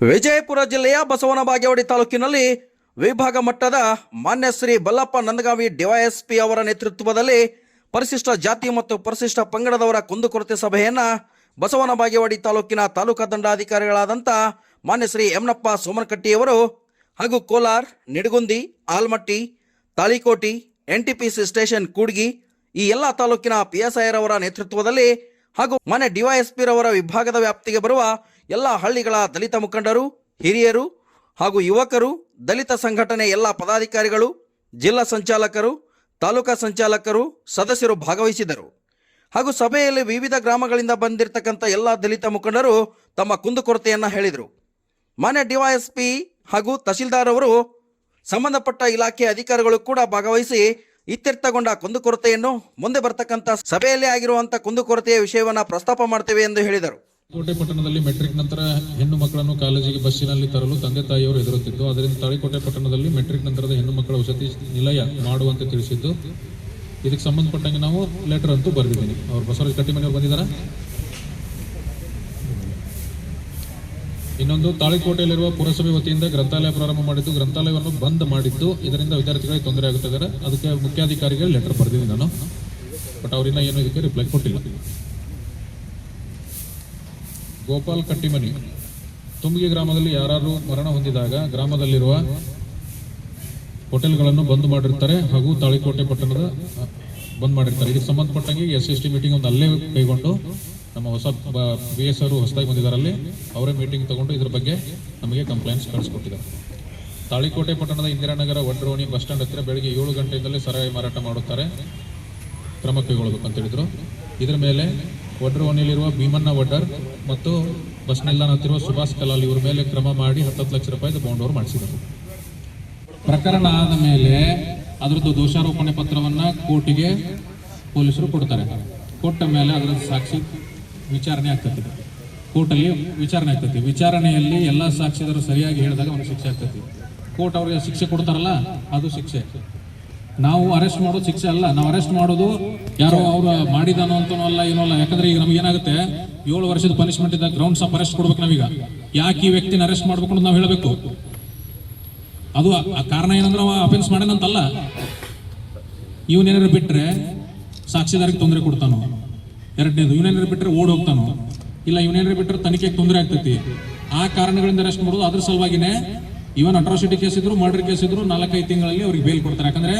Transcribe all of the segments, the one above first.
ವಿಜಯಪುರ ಜಿಲ್ಲೆಯ ಬಸವನ ಬಾಗೇವಾಡಿ ತಾಲೂಕಿನಲ್ಲಿ ವಿಭಾಗ ಮಟ್ಟದ ಮಾನ್ಯ ಶ್ರೀ ಬಲ್ಲಪ್ಪ ನಂದಗಾವಿ ಡಿವೈಎಸ್ಪಿ ಅವರ ನೇತೃತ್ವದಲ್ಲಿ ಪರಿಶಿಷ್ಟ ಜಾತಿ ಮತ್ತು ಪರಿಶಿಷ್ಟ ಪಂಗಡದವರ ಕುಂದುಕೊರತೆ ಸಭೆಯನ್ನು ಬಸವನ ಬಾಗೇವಾಡಿ ತಾಲೂಕಿನ ತಾಲೂಕಾ ದಂಡಾಧಿಕಾರಿಗಳಾದಂಥ ಮಾನ್ಯ ಶ್ರೀ ಯಮನಪ್ಪ ಸೋಮನಕಟ್ಟಿಯವರು ಹಾಗೂ ಕೋಲಾರ್, ನಿಡಗುಂದಿ, ಆಲ್ಮಟ್ಟಿ, ತಾಳಿಕೋಟಿ ಎನ್ ಸ್ಟೇಷನ್ ಕೂಡ್ಗಿ ಈ ಎಲ್ಲ ತಾಲೂಕಿನ ಪಿ ಎಸ್ ನೇತೃತ್ವದಲ್ಲಿ ಹಾಗೂ ಮಾನ್ಯ ಡಿವೈಎಸ್ಪಿ ರವರ ವಿಭಾಗದ ವ್ಯಾಪ್ತಿಗೆ ಬರುವ ಎಲ್ಲ ಹಳ್ಳಿಗಳ ದಲಿತ ಮುಖಂಡರು, ಹಿರಿಯರು ಹಾಗೂ ಯುವಕರು, ದಲಿತ ಸಂಘಟನೆ ಎಲ್ಲ ಪದಾಧಿಕಾರಿಗಳು, ಜಿಲ್ಲಾ ಸಂಚಾಲಕರು, ತಾಲೂಕಾ ಸಂಚಾಲಕರು ಸದಸ್ಯರು ಭಾಗವಹಿಸಿದರು ಹಾಗೂ ಸಭೆಯಲ್ಲಿ ವಿವಿಧ ಗ್ರಾಮಗಳಿಂದ ಬಂದಿರತಕ್ಕಂಥ ಎಲ್ಲ ದಲಿತ ಮುಖಂಡರು ತಮ್ಮ ಕುಂದುಕೊರತೆಯನ್ನು ಹೇಳಿದರು. ಮಾನ್ಯ ಡಿವೈಎಸ್ಪಿ ಹಾಗೂ ತಹಸೀಲ್ದಾರ್ ಅವರು ಸಂಬಂಧಪಟ್ಟ ಇಲಾಖೆ ಅಧಿಕಾರಿಗಳು ಕೂಡ ಭಾಗವಹಿಸಿ ಇತ್ಯರ್ಥಗೊಂಡ ಕುಂದುಕೊರತೆಯನ್ನು ಮುಂದೆ ಬರ್ತಕ್ಕಂಥ ಸಭೆಯಲ್ಲಿ ಆಗಿರುವಂಥ ಕುಂದುಕೊರತೆಯ ವಿಷಯವನ್ನು ಪ್ರಸ್ತಾಪ ಮಾಡ್ತೇವೆ ಎಂದು ಹೇಳಿದರು. ಕೋಟೆ ಪಟ್ಟಣದಲ್ಲಿ ಮೆಟ್ರಿಕ್ ನಂತರ ಹೆಣ್ಣು ಮಕ್ಕಳನ್ನು ಕಾಲೇಜಿಗೆ ಬಸ್ಸಿನಲ್ಲಿ ತರಲು ತಂದೆ ತಾಯಿಯವರು ಎದುರುತ್ತಿದ್ದು ಅದರಿಂದ ತಾಳಿಕೋಟೆ ಪಟ್ಟಣದಲ್ಲಿ ಮೆಟ್ರಿಕ್ ನಂತರದ ಹೆಣ್ಣು ಮಕ್ಕಳ ವಸತಿ ನಿಲಯ ಮಾಡುವಂತೆ ತಿಳಿಸಿದ್ದು. ಇದಕ್ಕೆ ಸಂಬಂಧಪಟ್ಟಂಗೆ ನಾವು ಲೆಟರ್ ಅಂತೂ ಬರೆದಿದ್ದೀನಿ. ಅವ್ರು ಬಸವರಾಜ್ ಕಟ್ಟಿಮನೆಯವರು ಬಂದಿದ್ದಾರೆ? ಇನ್ನೊಂದು ತಾಳಿಕೋಟೆಯಲ್ಲಿರುವ ಪುರಸಭೆ ವತಿಯಿಂದ ಗ್ರಂಥಾಲಯ ಪ್ರಾರಂಭ ಮಾಡಿದ್ದು, ಗ್ರಂಥಾಲಯವನ್ನು ಬಂದ್ ಮಾಡಿದ್ದು. ಇದರಿಂದ ವಿದ್ಯಾರ್ಥಿಗಳಿಗೆ ತೊಂದರೆ ಆಗುತ್ತಿದ್ದಾರೆ ಅದಕ್ಕೆ ಮುಖ್ಯಾಧಿಕಾರಿಗೆ ಲೆಟರ್ ಬರೆದಿದ್ದೀನಿ ನಾನು. ಬಟ್ ಅವರಿಂದ ಏನು ಇದಕ್ಕೆ ರಿಪ್ಲೈ ಕೊಟ್ಟಿಲ್ಲ. ಗೋಪಾಲ್ ಕಟ್ಟಿಮನಿ. ತುಂಬಿಗೆ ಗ್ರಾಮದಲ್ಲಿ ಯಾರು ಮರಣ ಹೊಂದಿದಾಗ ಗ್ರಾಮದಲ್ಲಿರುವ ಹೋಟೆಲ್ಗಳನ್ನು ಬಂದ್ ಮಾಡಿರ್ತಾರೆ ಹಾಗೂ ತಾಳಿಕೋಟೆ ಪಟ್ಟಣದ ಬಂದ್ ಮಾಡಿರ್ತಾರೆ. ಇದಕ್ಕೆ ಸಂಬಂಧಪಟ್ಟಂಗೆ ಎಸ್ ಎಸ್ ಟಿ ಮೀಟಿಂಗ್ ಒಂದು ಅಲ್ಲೇ ಕೈಗೊಂಡು ನಮ್ಮ ಹೊಸ ಬಿ ಎಸ್ ಅವರು ಹೊಸದಾಗಿ ಬಂದಿದ್ದಾರೆ ಅಲ್ಲಿ. ಅವರೇ ಮೀಟಿಂಗ್ ತಗೊಂಡು ಇದ್ರ ಬಗ್ಗೆ ನಮಗೆ ಕಂಪ್ಲೇಂಟ್ಸ್ ಕಳಿಸ್ಕೊಟ್ಟಿದ್ದಾರೆ. ತಾಳಿಕೋಟೆ ಪಟ್ಟಣದ ಇಂದಿರಾನಗರ ವಡ್ರೋಣಿ ಬಸ್ ಸ್ಟ್ಯಾಂಡ್ ಹತ್ತಿರ ಬೆಳಗ್ಗೆ ಏಳು ಗಂಟೆಯಿಂದಲೇ ಸರಾಯಿ ಮಾರಾಟ ಮಾಡುತ್ತಾರೆ. ಕ್ರಮ ಕೈಗೊಳ್ಳಬೇಕು ಅಂತ ಹೇಳಿದ್ರು. ಇದರ ಮೇಲೆ ವಡ್ರವಣಿಯಲ್ಲಿರುವ ಭೀಮಣ್ಣ ವಡ್ಡರ್ ಮತ್ತು ಬಸ್ ನಿಲ್ದಾಣ ಹತ್ತಿರುವ ಸುಭಾಷ್ ಕಲಾಲ್ ಇವರ ಮೇಲೆ ಕ್ರಮ ಮಾಡಿ ಹತ್ತತ್ತು ಲಕ್ಷ ರೂಪಾಯಿ ಬೌಂಡ್ ಅವರು ಮಾಡಿಸಿದರು. ಪ್ರಕರಣ ಆದ ಮೇಲೆ ಅದರದ್ದು ದೋಷಾರೋಪಣೆ ಪತ್ರವನ್ನ ಕೋರ್ಟಿಗೆ ಪೊಲೀಸರು ಕೊಡ್ತಾರೆ. ಕೊಟ್ಟ ಮೇಲೆ ಅದರ ಸಾಕ್ಷಿ ವಿಚಾರಣೆ ಆಗ್ತದೆ. ಕೋರ್ಟಲ್ಲಿ ವಿಚಾರಣೆ ಆಗ್ತದೆ. ವಿಚಾರಣೆಯಲ್ಲಿ ಎಲ್ಲ ಸಾಕ್ಷಿದಾರರು ಸರಿಯಾಗಿ ಹೇಳಿದಾಗ ಅವನಿಗೆ ಶಿಕ್ಷೆ ಆಗ್ತದೆ. ಕೋರ್ಟ್ ಅವ್ರಿಗೆ ಶಿಕ್ಷೆ ಕೊಡ್ತಾರಲ್ಲ, ಅದು ಶಿಕ್ಷೆ. ನಾವು ಅರೆಸ್ಟ್ ಮಾಡೋದು ಶಿಕ್ಷೆ ಅಲ್ಲ. ನಾವು ಅರೆಸ್ಟ್ ಮಾಡೋದು ಯಾರೋ ಅವ್ರು ಮಾಡಿದಾನೋ ಅಂತನೋ ಅಲ್ಲ, ಏನೋ ಅಲ್ಲ. ಯಾಕಂದ್ರೆ ಈಗ ನಮ್ಗೆ ಏನಾಗುತ್ತೆ? ಏಳು ವರ್ಷದ ಪನಿಷ್ಮೆಂಟ್ ಇದ್ದಾಗ ಗ್ರೌಂಡ್ಸ್ ಆಫ್ ಅರೆಸ್ಟ್ ಕೊಡ್ಬೇಕು ನಾವೀಗ. ಯಾಕೆ ಈ ವ್ಯಕ್ತಿನ ಅರೆಸ್ಟ್ ಮಾಡ್ಬೇಕು ಅಂತ ನಾವು ಹೇಳಬೇಕು. ಅದು ಆ- ಆ ಕಾರಣ ಏನಂದ್ರೆ ಅವ ಅಫೆನ್ಸ್ ಮಾಡ್ಯಾನಂತಲ್ಲ. ಇವನೇನಾರು ಬಿಟ್ರೆ ಸಾಕ್ಷಿದಾರಿಗೆ ತೊಂದರೆ ಕೊಡ್ತಾನೋ? ಎರಡನೇದು ಇವನೇನಾರು ಬಿಟ್ರೆ ಓಡ್ ಹೋಗ್ತಾನೋ? ಇಲ್ಲ ಇವನೇನಾರು ಬಿಟ್ರೆ ತನಿಖೆಗೆ ತೊಂದರೆ ಆಗ್ತೈತಿ. ಆ ಕಾರಣಗಳಿಂದ ಅರೆಸ್ಟ್ ಮಾಡೋದು ಅದ್ರ ಸಲುವಾಗಿನೇ ಇವನ್ ಅಟ್ರಾಸಿಟಿ ಕೇಸ್ ಇದ್ರು ಮರ್ಡರ್ ಕೇಸ್ ಇದ್ರು ನಾಲ್ಕೈದು ತಿಂಗಳಲ್ಲಿ ಅವ್ರಿಗೆ ಬೇಲ್ ಕೊಡ್ತಾರೆ. ಯಾಕಂದ್ರೆ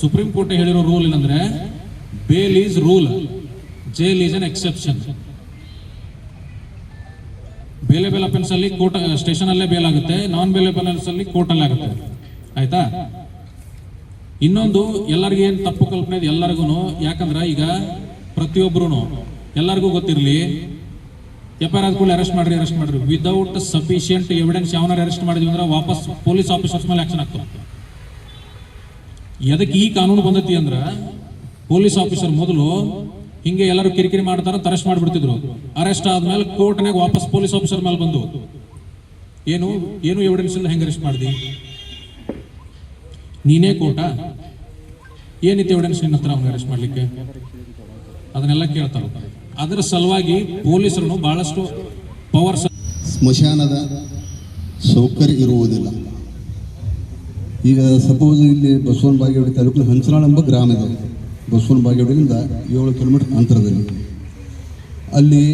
ಸುಪ್ರೀಂ ಕೋರ್ಟ್ ಹೇಳಿರೋ ರೂಲ್ ಏನಂದ್ರೆ bail is rule jail is an exception bailable offence ಅಲ್ಲಿ ಕೋರ್ಟ್ ಸ್ಟೇಷನ್ ಅಲ್ಲೇ ಬೇಲ್ ಆಗುತ್ತೆ ನಾನ್ ಬೇಲೆಬಲ್ ಅಲ್ಲಿ ಕೋರ್ಟ್ ಅಲ್ಲೇ ಆಗುತ್ತೆ. ಆಯ್ತಾ? ಇನ್ನೊಂದು, ಎಲ್ಲರಿಗೂ ಏನ್ ತಪ್ಪು ಕಲ್ಪನೆ ಇದೆ? ಎಲ್ಲರಿಗೂ ಯಾಕಂದ್ರೆ ಈಗ ಪ್ರತಿಯೊಬ್ಬರು ಎಲ್ಲರಿಗೂ ಗೊತ್ತಿರಲಿ ಎಫ್ ಐ ಆರ್ ಕೂಡ ಅರೆಸ್ಟ್ ಮಾಡ್ರಿ ಅರೆಸ್ಟ್ ಮಾಡ್ರಿ. ವಿದೌಟ್ ಸಫಿಶಿಯಂಟ್ ಎವಿಡೆನ್ಸ್ ಯಾವನಾರು ಅರೆಸ್ಟ್ ಮಾಡಿದ್ವಿ ಅಂದ್ರೆ ವಾಪಸ್ ಪೊಲೀಸ್ ಆಫೀಸರ್ಸ್ ಮೇಲೆ ಆಕ್ಷನ್ ಆಗ್ತಾವ. ಎದಕ್ಕೆ ಈ ಕಾನೂನು ಬಂದತಿ ಅಂದ್ರೆ ಪೊಲೀಸ್ ಆಫೀಸರ್ ಮೊದಲು ಹಿಂಗೆ ಎಲ್ಲರೂ ಕಿರಿಕಿರಿ ಮಾಡ್ತಾರ ಅರೆಸ್ಟ್ ಮಾಡಿಬಿಡ್ತಿದ್ರು. ಅರೆಸ್ಟ್ ಆದ್ಮೇಲೆ ಕೋರ್ಟ್ನಾಗ ವಾಪಸ್ ಪೊಲೀಸ್ ಆಫೀಸರ್ ಮೇಲೆ ಬಂದು. ಏನು ಏನು ಎವಿಡೆನ್ಸ್ ಇಲ್ಲ, ಹೆಂಗೆ ಅರೆಸ್ಟ್ ಮಾಡ್ದಿ? ನೀನೇ ಕೋಟ ಏನಿತ್ತು ಎವಿಡೆನ್ಸ್ ನಿನ್ನ ಹತ್ರ ಅರೆಸ್ಟ್ ಮಾಡಲಿಕ್ಕೆ? ಅದನ್ನೆಲ್ಲ ಕೇಳ್ತಾರೆ ಅದರ ಸಲುವಾಗಿ ಪೊಲೀಸರು ಬಹಳಷ್ಟು ಪವರ್ ಸ್ಮಶಾನದ ಸೌಕರ್ಯ ಇರುವುದಿಲ್ಲ. ಈಗ ಸಪೋಸ್ ಇಲ್ಲಿ ಬಸವನ ಬಾಗೇವಾಡಿ ತಾಲೂಕಿನ ಹಂಚನಾಳ ಎಂಬ ಗ್ರಾಮ ಇದೆ. ಬಸವನ ಬಾಗೇವಾಡಿಯಿಂದ ಏಳು ಕಿಲೋಮೀಟರ್ ಅಂತರದಲ್ಲಿ. ಅಲ್ಲಿ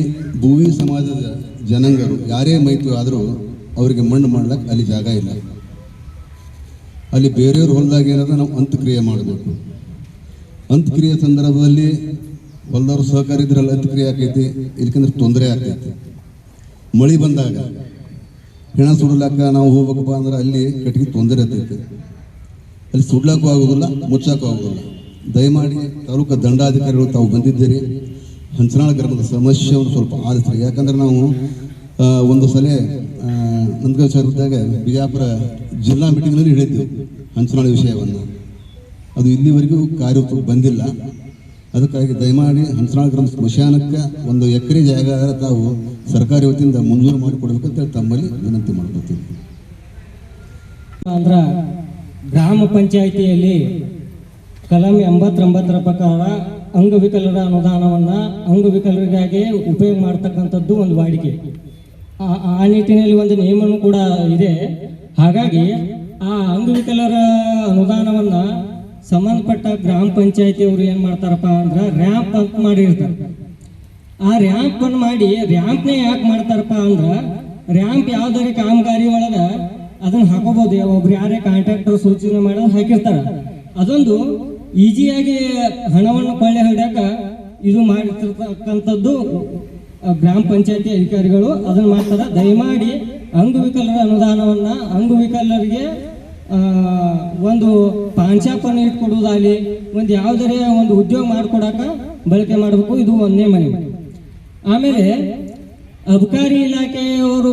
ಭೂವಿ ಸಮಾಜದ ಜನಾಂಗರು ಯಾರೇ ಮೈತ್ರಿ ಆದರೂ ಅವರಿಗೆ ಮಣ್ಣು ಮಾಡ್ಲಿಕ್ಕೆ ಅಲ್ಲಿ ಜಾಗ ಇಲ್ಲ. ಅಲ್ಲಿ ಬೇರೆಯವ್ರ ಹೊಲದಾಗ ಏನಾದ್ರೆ ನಾವು ಅಂತ್ಯಕ್ರಿಯೆ ಮಾಡಬೇಕು. ಅಂತ್ಯಕ್ರಿಯೆ ಸಂದರ್ಭದಲ್ಲಿ ಹೊಲದವ್ರು ಸಹಕಾರ ಇದ್ರಲ್ಲಿ ಅಂತ್ಯಕ್ರಿಯೆ ಆಕೈತಿ ಇಲ್ಕಂದ್ರೆ ತೊಂದರೆ ಆಗ್ತೈತಿ ಮಳೆ ಬಂದಾಗ ಹೆಣ ಸುಡ್ಲಾಕ ನಾವು ಹೋಗ್ಬೇಕಪ್ಪ ಅಂದ್ರೆ ಅಲ್ಲಿ ಕಟ್ಟಿಗೆ ತೊಂದರೆ ಆಗ್ತೈತಿ ಅಲ್ಲಿ ಸುಡ್ಲಾಕು ಆಗೋದಿಲ್ಲ, ಮುಚ್ಚಾಕು ಆಗೋದಿಲ್ಲ. ದಯಮಾಡಿ ತಾಲೂಕು ದಂಡಾಧಿಕಾರಿಗಳು ತಾವು ಬಂದಿದ್ದೀರಿ. ಹಂಚನಾಳ ಗ್ರಾಮದ ಸಮಸ್ಯೆಯನ್ನು ಸ್ವಲ್ಪ ಆಲಿಸ್ರಿ. ಯಾಕಂದ್ರೆ ನಾವು ಒಂದು ಸಲ ನಂದಗ ಇದ್ದಾಗ ಬಿಜಾಪುರ ಜಿಲ್ಲಾ ಮೀಟಿಂಗ್ನಲ್ಲಿ ಹೇಳಿದ್ದೆವು, ಹಂಚನಾಳ ವಿಷಯವನ್ನು. ಅದು ಇಲ್ಲಿವರೆಗೂ ಕಾರ್ಯ ಬಂದಿಲ್ಲ. ಅದಕ್ಕಾಗಿ ದಯಮಾಡಿ ಹಂಸನಾಳ ಗ್ರಾಮ ಸ್ಮಶಾನಕ್ಕೆ ಒಂದು ಎಕರೆ ಜಾಗ ತಾವು ಸರ್ಕಾರಿ ವತಿಯಿಂದ ಮಂಜೂರು ಹೇಳಿ ತಮ್ಮಲ್ಲಿ ವಿನಂತಿ ಮಾಡ್ಕೊತೀನಿ ಅಂದ್ರ ಗ್ರಾಮ ಪಂಚಾಯಿತಿಯಲ್ಲಿ ಕಲಂ ಎಂಬತ್ತೊಂಬತ್ತರ ಪ್ರಕಾರ ಅಂಗವಿಕಲರ ಅನುದಾನವನ್ನ ಅಂಗವಿಕಲರಿಗಾಗಿ ಉಪಯೋಗ ಮಾಡ್ತಕ್ಕಂಥದ್ದು ಒಂದು ವಾಡಿಕೆ. ಆ- ನಿಟ್ಟಿನಲ್ಲಿ ಒಂದು ನಿಯಮನೂ ಕೂಡ ಇದೆ. ಹಾಗಾಗಿ ಆ ಅಂಗವಿಕಲರ ಅನುದಾನವನ್ನ ಸಂಬಂಧಪಟ್ಟ ಗ್ರಾಮ ಪಂಚಾಯತಿ ಅವರು ಏನು ಮಾಡ್ತಾರಪ್ಪ ಅಂದ್ರೆ ರ್ಯಾಂಪ್ ಅಂತ ಮಾಡಿರ್ತಾರೆ. ಆ ರ್ಯಾಂಪ್ ಅನ್ನು ಮಾಡಿ ರ್ಯಾಂಪ್ನೇ ಯಾಕೆ ಮಾಡ್ತಾರಪ್ಪ ಅಂದ್ರೆ ರ್ಯಾಂಪ್ ಯಾವ್ದಾರ ಕಾಮಗಾರಿ ಒಳಗೆ ಅದನ್ನ ಹಾಕೋಬಹುದು ಒಬ್ರು ಯಾರೇ ಕಾಂಟ್ರಾಕ್ಟರ್ ಸೂಚನೆ ಮಾಡೋದು ಹಾಕಿರ್ತಾರೆ. ಅದೊಂದು ಈಜಿಯಾಗಿ ಹಣವನ್ನು ಕೊಳ್ಳೆ ಹೊಡ್ಯಾಕ ಇದು ಮಾಡಿರ್ತಕ್ಕಂಥದ್ದು ಗ್ರಾಮ ಪಂಚಾಯತಿ ಅಧಿಕಾರಿಗಳು ಅದನ್ನ ಮಾಡ್ತಾರೆ. ದಯಮಾಡಿ ಅಂಗವಿಕಲರ ಅನುದಾನವನ್ನ ಅಂಗವಿಕಲರಿಗೆ ಒಂದು ಪಾನ್ ಶಾಪ್ ಅನ್ನು ಇಟ್ಕೊಡುವುದಾಗಲಿ, ಒಂದು ಯಾವುದೇ ಒಂದು ಉದ್ಯೋಗ ಮಾಡ್ಕೊಡಾಕ ಬಳಕೆ ಮಾಡಬೇಕು, ಇದು ಒಂದೇ ಮನೆ. ಆಮೇಲೆ ಅಬಕಾರಿ ಇಲಾಖೆಯವರು